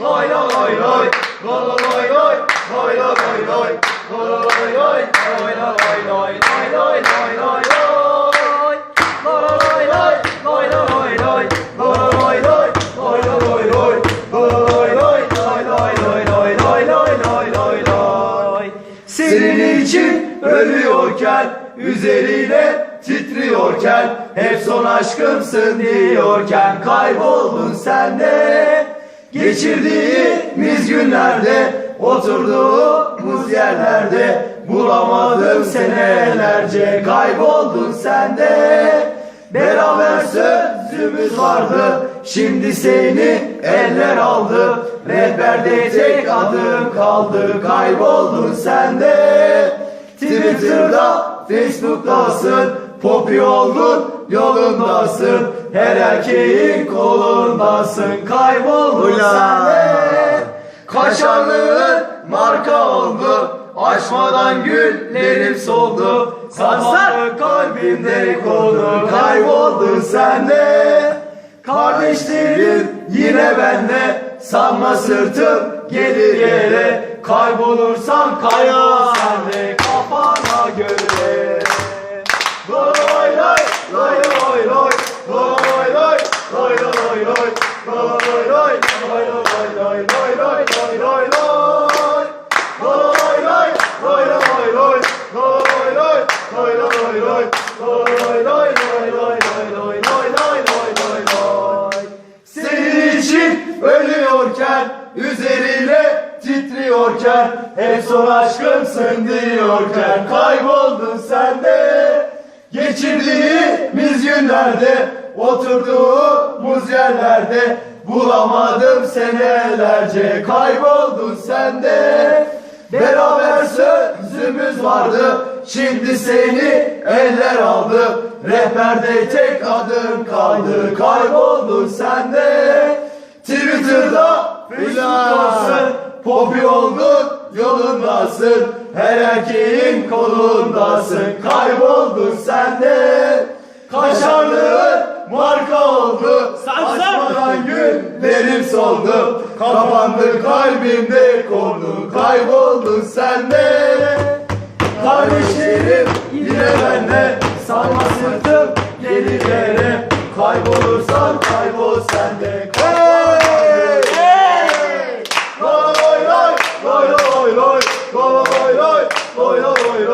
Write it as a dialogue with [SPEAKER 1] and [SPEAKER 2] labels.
[SPEAKER 1] loy loy loy loy loy loy loy loy loy loy senin için ölüyorken üzerine titriyorken hep son aşkımsın diyorken kayboldun sen de geçirdiğimiz günlerde oturduğumuz yerlerde bulamadım senelerce kayboldun sen de. Beraber sözümüz vardı şimdi seni eller aldı. Rehberde tek adım kaldı kayboldun sen de. Twitter'da Facebook'tasın Popi oldun yolundasın Her erkeğin kolundasın. Kayboldun sen de Kaşarlığın marka oldu Açmadan güllerim soldu. Kapandı kalbimde konu Kayboldun sen de Kardeşlerim yine bende Sanma sırtım gelir yere. Kaybolursan kaybol sen de üzerine titriyorken hep son aşkımsın diyorken kayboldun sen de. Geçirdiğimiz günlerde oturduğumuz yerlerde bulamadım senelerce kayboldun sen de. Beraber sözümüz vardı şimdi seni eller aldı. Rehberde tek adım kaldı kayboldun sen de. Twitter'da Facebook'tasın Popi oldun yolundasın Her erkeğin kolundasın. Kayboldun sen de. Kaşarlığın marka oldu. Açmadan günlerim soldu. Kapandı kalbimde konu Kayboldun sen de. Kardeşlerim yine bende. Sanma sırtım gelir yere Kaybolursan kaybol sen